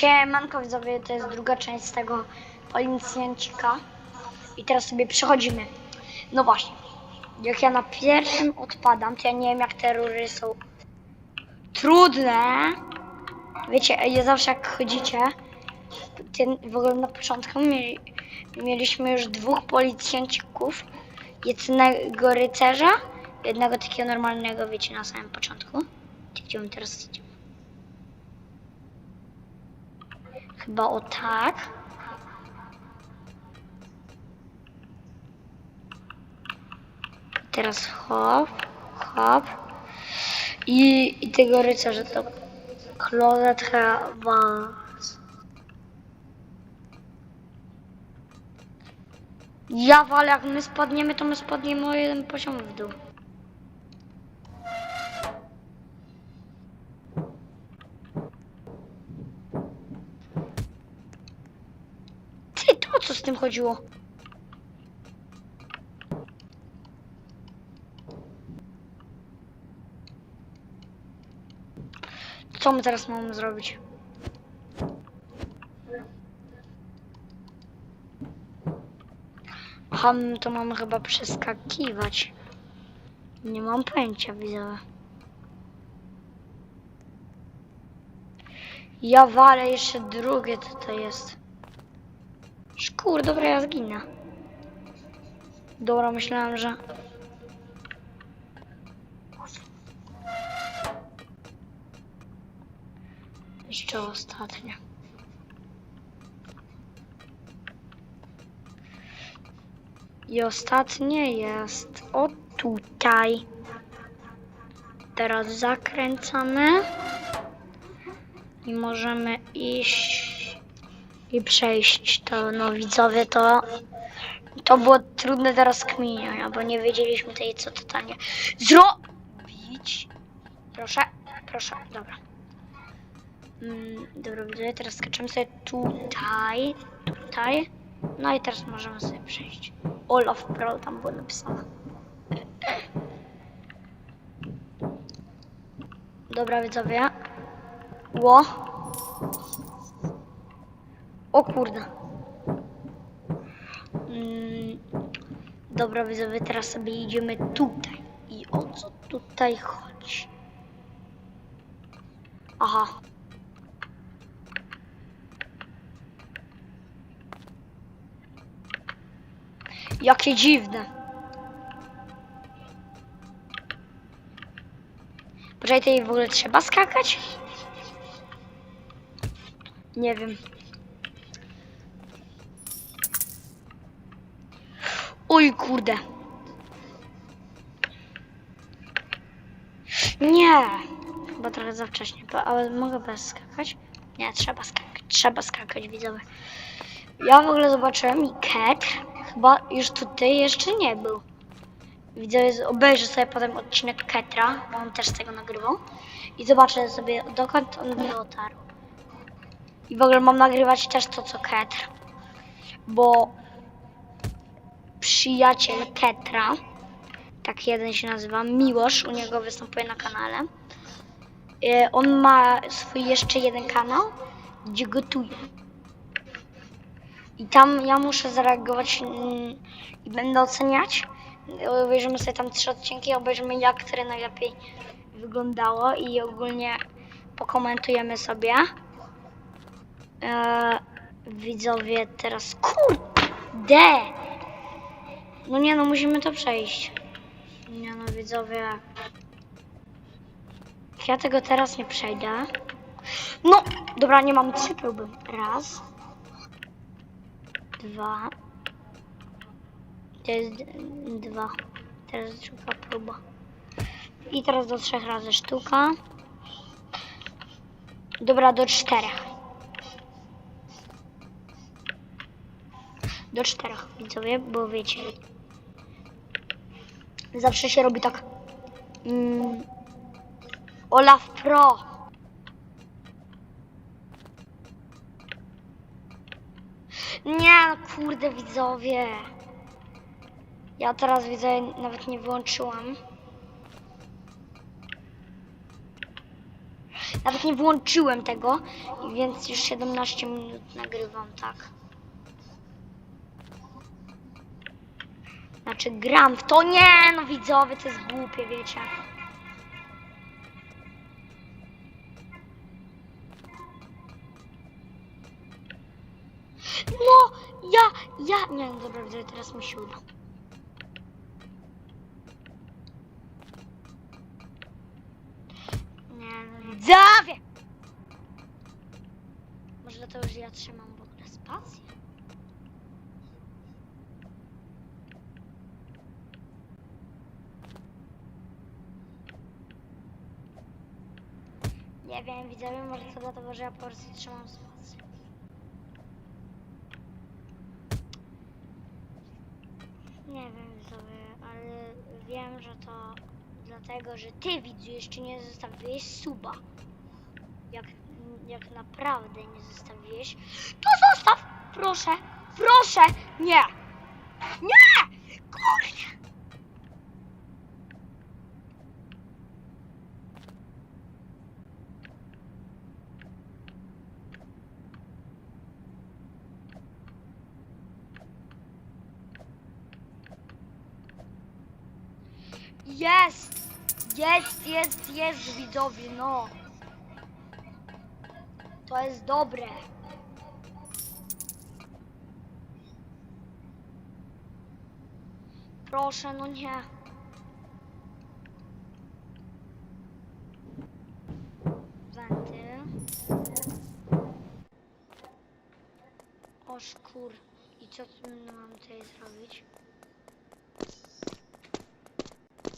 Siemanko widzowie, to jest druga część z tego policjancika. I teraz sobie przechodzimy. No właśnie, jak ja na pierwszym odpadam, to ja nie wiem jak te rury są trudne. Wiecie, ja zawsze jak chodzicie, ten, w ogóle na początku mieli, mieliśmy już dwóch policjancików. Jednego rycerza, jednego takiego normalnego, wiecie, na samym początku. Gdzie my teraz idziemy? Chyba o tak. Teraz hop, hop. I, i tego rycerza to Claude Travas. Ja ale jak my spadniemy, to my spadniemy o jeden poziom w dół. Ty, to o co z tym chodziło? Co my teraz mamy zrobić? Aha, to mamy chyba przeskakiwać. Nie mam pojęcia, widzę. Ja walę jeszcze drugie tutaj jest. Szkur, dobra, ja zginę. Dobra, myślałem, że... Jeszcze ostatnie. I ostatnie jest o tutaj. Teraz zakręcamy. I możemy iść i przejść to, no widzowie, to to było trudne do rozkminienia, bo nie wiedzieliśmy tej co totalnie zrobić. Proszę, proszę, dobra. Mm, dobra, widzowie, teraz skaczemy sobie tutaj, tutaj. No i teraz możemy sobie przejść. Olaf Pro tam było napisane. Dobra, widzowie. Ło. O kurde. Mm, dobra, widzowie, teraz sobie idziemy tutaj. I o co tutaj chodzi? Aha. Jakie dziwne. Poczekaj, tutaj w ogóle trzeba skakać? Nie wiem. Oj kurde. Nie. Chyba trochę za wcześnie, bo- ale mogę bez skakać? Nie, trzeba skakać. Trzeba skakać, widzowie. Ja w ogóle zobaczyłem i Cat chyba już tutaj jeszcze nie był. Widzę, obejrzę sobie potem odcinek Ketra, bo on też z tego nagrywał. I zobaczę sobie dokąd on dotarł. I w ogóle mam nagrywać też to co Ketr. Bo przyjaciel Ketra, tak jeden się nazywa, Miłosz, u niego występuje na kanale. E, On ma swój jeszcze jeden kanał, gdzie gotuje. I tam ja muszę zareagować mm, i będę oceniać. Obejrzymy sobie tam trzy odcinki, obejrzymy jak które najlepiej wyglądało i ogólnie pokomentujemy sobie. Eee, widzowie teraz kurde! No nie no, musimy to przejść. Nie no, widzowie. Ja tego teraz nie przejdę. No, dobra, nie mam trzy próby. Raz. Dwa. To jest dwa. Teraz druga próba. I teraz do trzech razy sztuka. Dobra, do czterech. Do czterech, widzowie, bo wiecie. Zawsze się robi tak. Mm, Olaf Pro. Nie, kurde widzowie. Ja teraz widzę, nawet nie wyłączyłam. Nawet nie włączyłem tego, więc już 17 minut nagrywam, tak. Znaczy gram w to. Nie, no widzowie, to jest głupie, wiecie. No, ja, ja, nie, no dobra, widzowie, teraz mi się uda. Nie, no widzowie! Może dlatego, że ja trzymam w ogóle spację? Nie wiem, widzowie, może to dlatego, że ja po prostu trzymam spację. Nie wiem, widzowie, ale wiem, że to dlatego, że ty, widzu, jeszcze nie zostawiłeś suba. Jak, jak naprawdę nie zostawiłeś, to zostaw! Proszę, proszę! Nie! Nie! Kurde! Jest! Jest, jest, jest, widzowie, no. To jest dobre. Proszę, no nie. Wenty. O szkur. I co tu mam tutaj zrobić?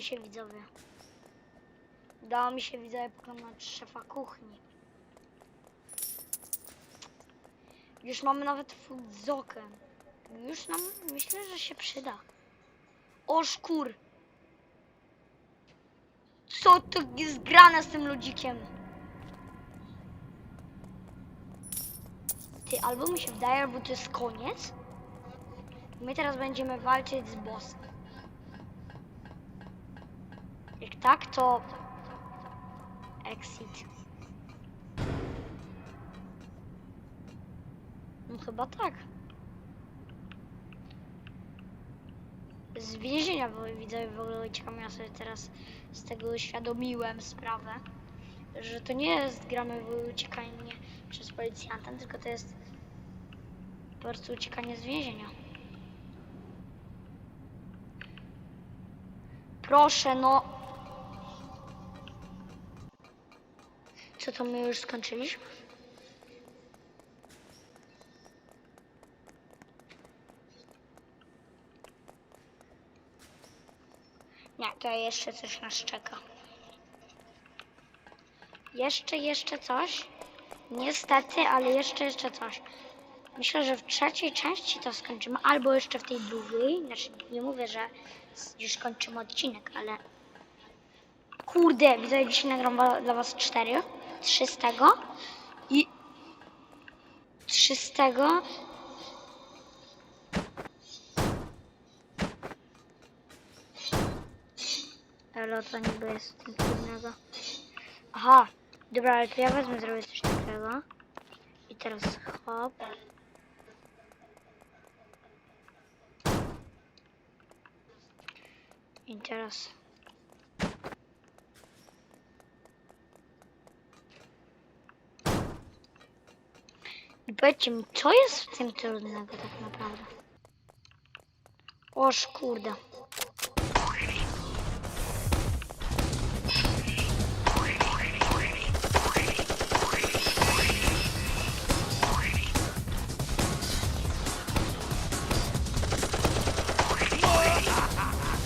mi się widzowie. Udało mi się widzowie pokonać szefa kuchni. Już mamy nawet fudzokę. Już nam myślę, że się przyda. O szkur! Co to jest grane z tym ludzikiem? Ty, albo mi się wydaje, albo to jest koniec. My teraz będziemy walczyć z bossem. Jak tak, to exit. No chyba tak. Z więzienia bo widzę w ogóle uciekam, ja sobie teraz z tego uświadomiłem sprawę, że to nie jest gramy w uciekanie przez policjanta, tylko to jest po prostu uciekanie z więzienia. Proszę, no. To my już skończyliśmy? Nie, to jeszcze coś nas czeka. Jeszcze, jeszcze coś. Niestety, ale jeszcze, jeszcze coś. Myślę, że w trzeciej części to skończymy, albo jeszcze w tej drugiej. Znaczy, nie mówię, że już kończymy odcinek, ale... Kurde, widzę, dzisiaj nagram dla was cztery. Trzy z tego. I... Trzy z tego. Ale to niby jest tym trudnego. Aha, dobra, ale to ja wezmę, zrobię coś takiego. I teraz hop. I teraz... powiedzcie mi, co jest w tym trudnego tak naprawdę? Oż kurde.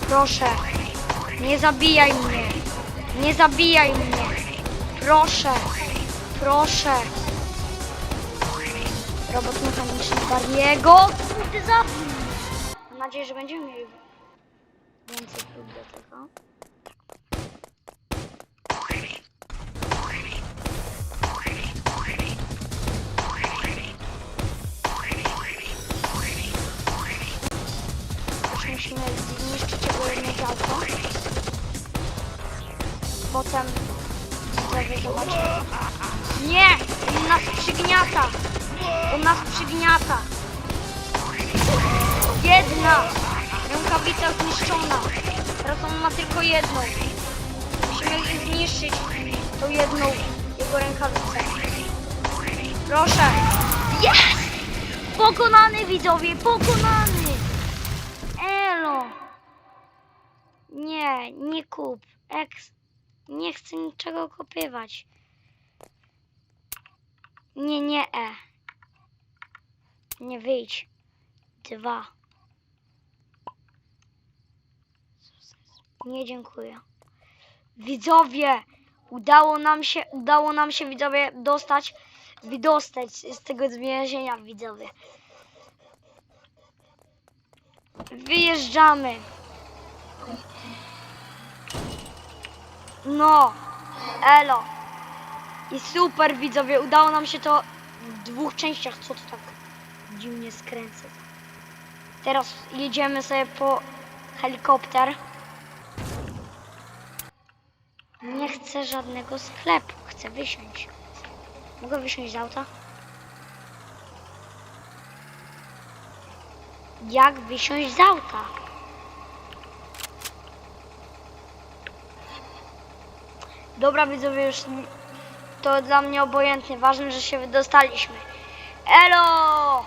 Proszę, nie zabijaj mnie. Nie zabijaj mnie. Proszę, proszę. Robot mechaniczny Bariego. Kurde, zabił. Mam nadzieję, że będziemy mieli więcej prób do tego. Jedna! Rękawica zniszczona. Teraz on ma tylko jedną. Musimy zniszczyć tą jedną jego rękawicę. Proszę! Jest! Pokonany widzowie, pokonany! Elo! Nie, nie kup. Eks. Nie chcę niczego kopywać. Nie, nie, e. Nie wyjdź. Dwa. Nie dziękuję. Widzowie! Udało nam się, udało nam się widzowie dostać, wydostać z tego więzienia widzowie. Wyjeżdżamy. No, elo. I super widzowie, udało nam się to w dwóch częściach. Co to tak dziwnie skręcę? Teraz jedziemy sobie po helikopter. Nie chcę żadnego sklepu, chcę wysiąść. Mogę wysiąść z auta? Jak wysiąść z auta? Dobra widzowie, już to dla mnie obojętnie. Ważne, że się wydostaliśmy. Elo!